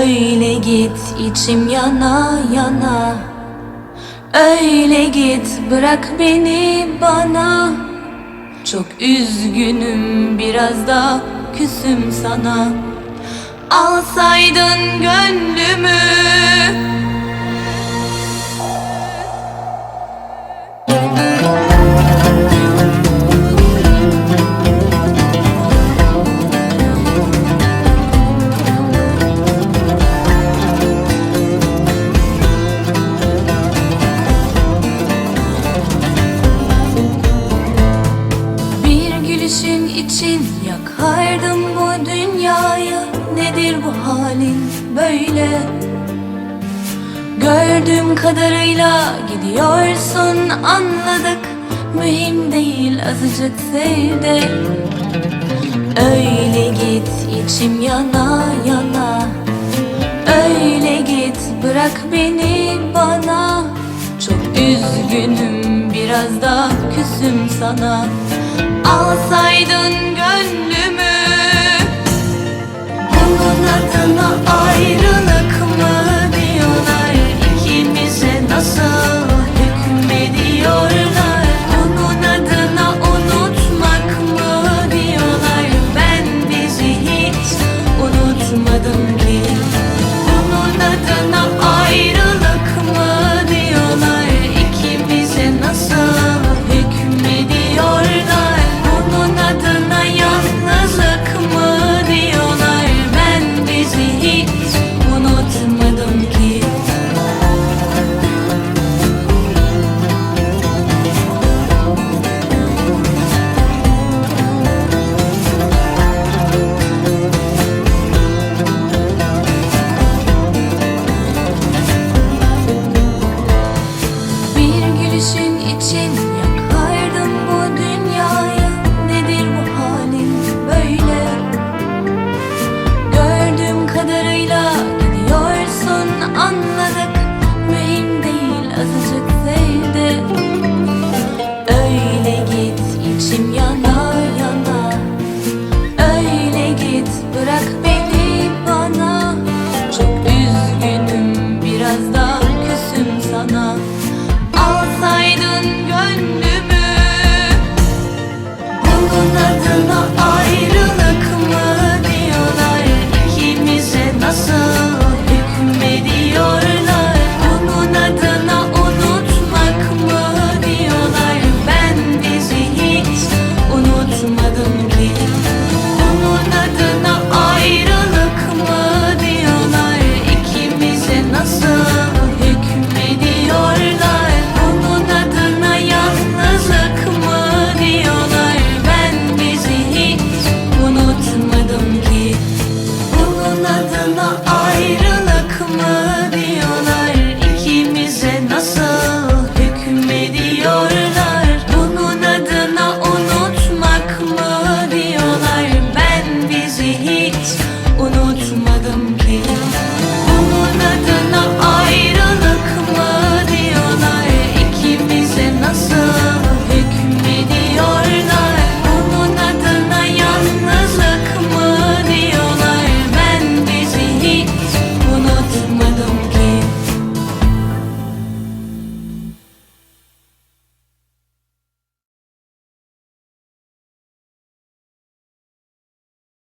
Öyle git içim yana yana. Öyle git bırak beni bana. Çok üzgünüm biraz da küsüm sana. Alsaydın gönlümü Nedir bu halin böyle? Gördüğüm kadarıyla gidiyorsun anladık. Mühim değil azıcık sevde. Öyle git içim yana yana. Öyle git bırak beni bana. Çok üzgünüm biraz da küsüm sana. Alsaydın gönlümü Gülüşün için